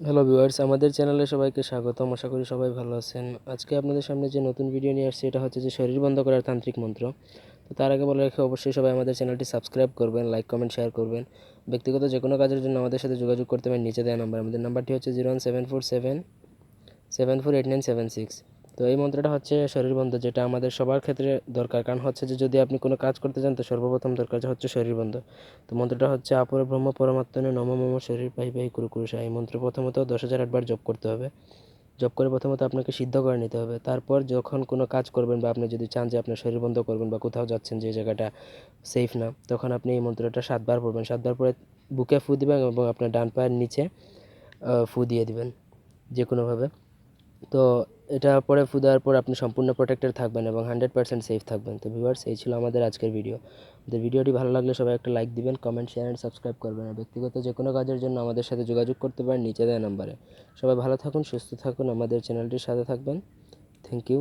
Hello viewers আমাদের চ্যানেলে সবাইকে স্বাগতম। আশা করি সবাই ভালো আছেন। আজকে আপনাদের সামনে যে নতুন ভিডিও নিয়ে আসছে, এটা হচ্ছে যে শরীর বন্ধ করার তান্ত্রিক মন্ত্র। তো তার আগে বলে রাখি, অবশ্যই সবাই আমাদের চ্যানেলটি সাবস্ক্রাইব করবেন লাইক কমেন্ট শেয়ার করবেন। ব্যক্তিগত যে কোনো কাজের জন্য আমাদের সাথে যোগাযোগ করতে পারেন, নিচে দেওয়া নাম্বার আমাদের নাম্বারটি হচ্ছে zero one seven four seven seven four eight nine seven six তো এই মন্ত্রটা হচ্ছে শরীর বন্ধ যেটা আমাদের সবার ক্ষেত্রে দরকার। কারণ হচ্ছে যে যদি আপনি কোনো কাজ করতে চান তো সর্বপ্রথম দরকার হচ্ছে শরীর বন্ধ তো মন্ত্রটা হচ্ছে, আপর ব্রহ্ম পরমাত্মনে নম মম শরীর পাহি পাহি কুরু কুরুষা এই মন্ত্র প্রথমত দশ হাজার আটবার জপ করতে হবে। জপ করে প্রথমত আপনাকে সিদ্ধ করে নিতে হবে। তারপর যখন কোনো কাজ করবেন বা আপনি যদি চান যে আপনার শরীর বন্ধ করবেন বা কোথাও যাচ্ছেন যে জায়গাটা সেফ না, তখন আপনি এই মন্ত্রটা সাতবার পড়বেন। সাতবার পরে বুকে ফু দিবেন এবং আপনার ডান পায়ের নিচে ফু দিয়ে দিবেন যে কোনোভাবে তো এটা পরে দেওয়ার পর আপনি সম্পূর্ণ প্রোটেক্টেড থাকবেন এবং হান্ড্রেড পার্সেন্ট সেফ থাকবেন। তো ভিউয়ার্স এই ছিল আমাদের আজকের ভিডিও আমাদের ভিডিওটি ভালো লাগলে সবাই একটা লাইক দিবেন কমেন্ট শেয়ার অ্যান্ড সাবস্ক্রাইব করবেন। আর ব্যক্তিগত যে কোনো কাজের জন্য আমাদের সাথে যোগাযোগ করতে পারেন, নিচে দেওয়া নাম্বারে সবাই ভালো থাকুন, সুস্থ থাকুন, আমাদের চ্যানেলটির সাথে থাকবেন। Thank you